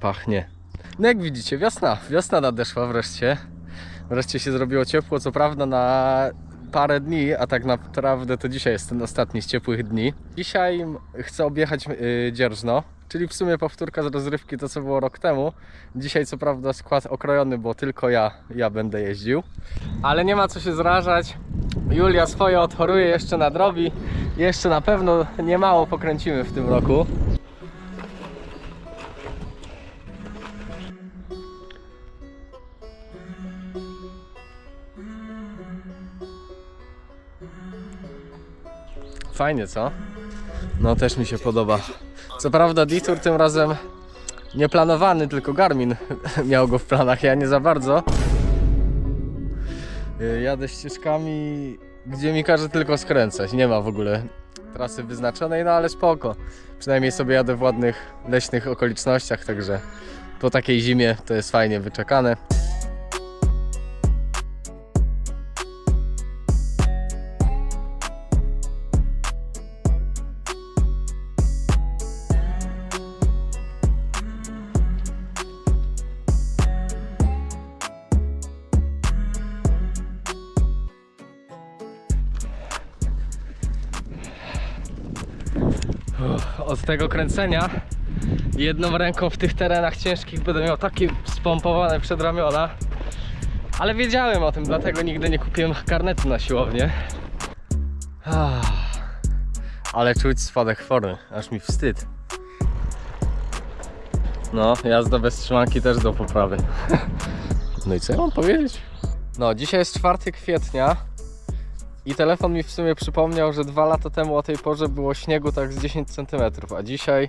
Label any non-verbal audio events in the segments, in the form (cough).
pachnie. No jak widzicie, wiosna. Wiosna nadeszła wreszcie. Wreszcie się zrobiło ciepło, co prawda na parę dni, a tak naprawdę to dzisiaj jest ten ostatni z ciepłych dni. Dzisiaj chcę objechać yy, Dzierżno, czyli w sumie powtórka z rozrywki to co było rok temu. Dzisiaj co prawda skład okrojony, bo tylko ja, ja będę jeździł. Ale nie ma co się zrażać. Julia swoje odchoruje, jeszcze nadrobi. Jeszcze na pewno niemało pokręcimy w tym roku. Fajnie, co? No też mi się podoba. Co prawda detour tym razem nieplanowany, tylko Garmin (laughs) miał go w planach, ja nie za bardzo. Y, Jadę ścieżkami, gdzie mi każe tylko skręcać. Nie ma w ogóle trasy wyznaczonej, no ale spoko. Przynajmniej sobie jadę w ładnych, leśnych okolicznościach, także po takiej zimie to jest fajnie wyczekane. Od tego kręcenia jedną ręką w tych terenach ciężkich będę miał takie spompowane przedramiona. Ale wiedziałem o tym, dlatego nigdy nie kupiłem karnetu na siłownię. Ale czuć spadek formy, aż mi wstyd. No, jazda bez trzymanki też do poprawy. (laughs) No i co ja mam powiedzieć? No, dzisiaj jest 4 kwietnia i telefon mi w sumie przypomniał, że dwa lata temu o tej porze było śniegu tak z 10 cm, a dzisiaj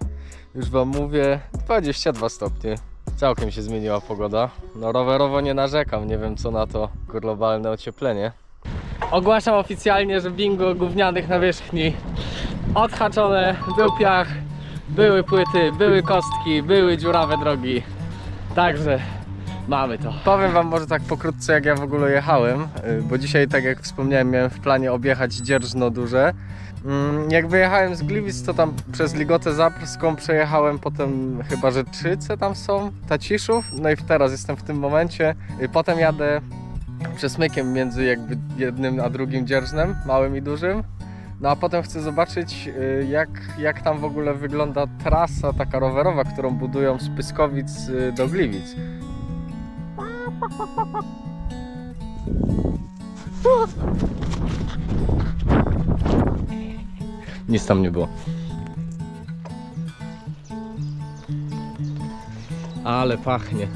już wam mówię 22 stopnie. Całkiem się zmieniła pogoda. No rowerowo nie narzekam, nie wiem co na to globalne ocieplenie. Ogłaszam oficjalnie, że bingo gównianych nawierzchni odhaczone, był piach, były płyty, były kostki, były dziurawe drogi. Także mamy to. Powiem wam może tak pokrótce jak ja w ogóle jechałem, y, bo dzisiaj tak jak wspomniałem miałem w planie objechać Dzierżno duże. Mm, Jak wyjechałem z Gliwic to tam przez Ligotę Zaprską przejechałem potem chyba, że Trzyce tam są, Taciszów, no i teraz jestem w tym momencie. Y, Potem jadę przesmykiem między jakby jednym a drugim dzierżnem, małym i dużym. No a potem chcę zobaczyć y, jak, jak tam w ogóle wygląda trasa taka rowerowa, którą budują z Pyskowic do Gliwic. Nic tam nie było. Ale pachnie.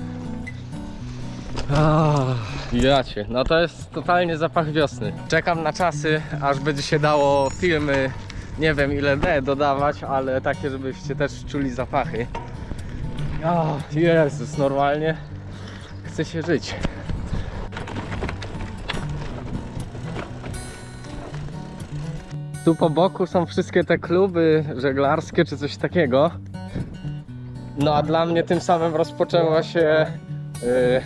Ah, Jacie, no to jest totalnie zapach wiosny. Czekam na czasy, aż będzie się dało filmy, nie wiem ile D dodawać, ale takie, żebyście też czuli zapachy. O, Jezus, normalnie chce się żyć. Tu po boku są wszystkie te kluby żeglarskie czy coś takiego. No a dla mnie tym samym rozpoczęła się yy,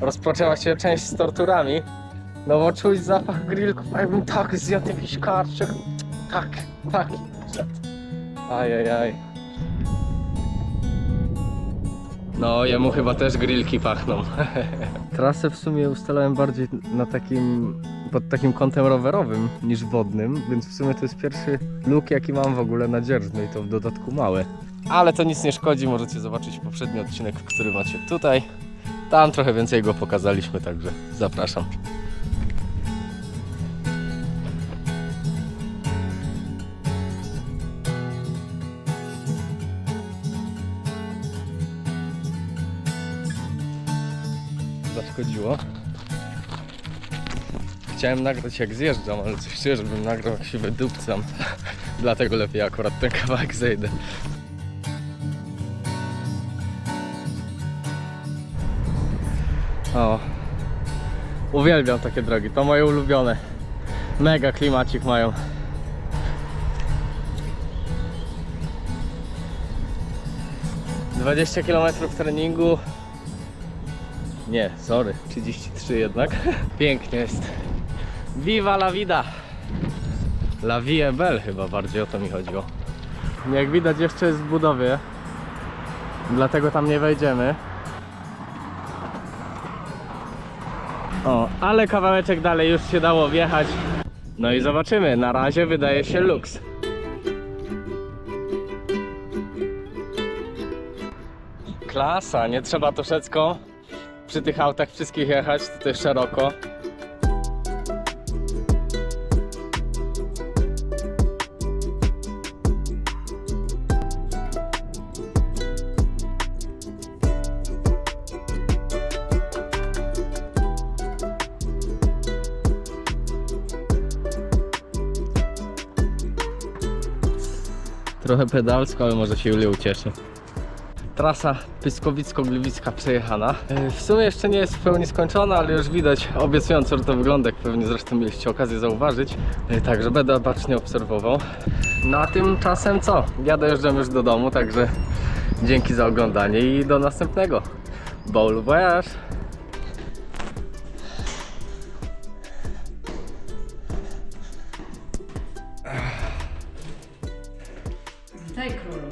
(laughs) rozpoczęła się część z torturami. No bo czuć zapach grillków, a jakbym tak zjadł jakiś karczek. Tak, tak. Ajajaj. No, jemu chyba też grillki pachną. (laughs) Trasę w sumie ustalałem bardziej na takim, pod takim kątem rowerowym niż wodnym, więc w sumie to jest pierwszy look jaki mam w ogóle na dzierżno i to w dodatku małe. Ale to nic nie szkodzi, możecie zobaczyć poprzedni odcinek, który macie tutaj. Tam trochę więcej go pokazaliśmy, także zapraszam. Zaszkodziło. Chciałem nagrać jak zjeżdżam, ale coś czuję, żebym nagrał jak się wydupcam. (laughs) Dlatego lepiej akurat ten kawałek zejdę. O. Uwielbiam takie drogi, to moje ulubione. Mega klimacik mają. Dwadzieścia kilometrów treningu. Nie, sorry, 33 jednak. (laughs) Pięknie jest. Viva la vida! La vie belle chyba bardziej o to mi chodziło. Jak widać jeszcze jest w budowie. Dlatego tam nie wejdziemy. O, ale kawałeczek dalej już się dało wjechać. No i zobaczymy. Na razie wydaje się luks. Klasa, nie trzeba troszeczkę przy tych autach wszystkich jechać, tutaj szeroko. Trochę pedalsko, ale może się Julia ucieszy. Trasa Pyskowicko-Gliwicka przejechana. E, W sumie jeszcze nie jest w pełni skończona, ale już widać obiecująco, że to wygląda, jak pewnie zresztą mieliście okazję zauważyć. E, Także będę bacznie obserwował. No a tymczasem co? Ja dojeżdżam już do domu, także dzięki za oglądanie i do następnego. Bon voyage! Witaj królu.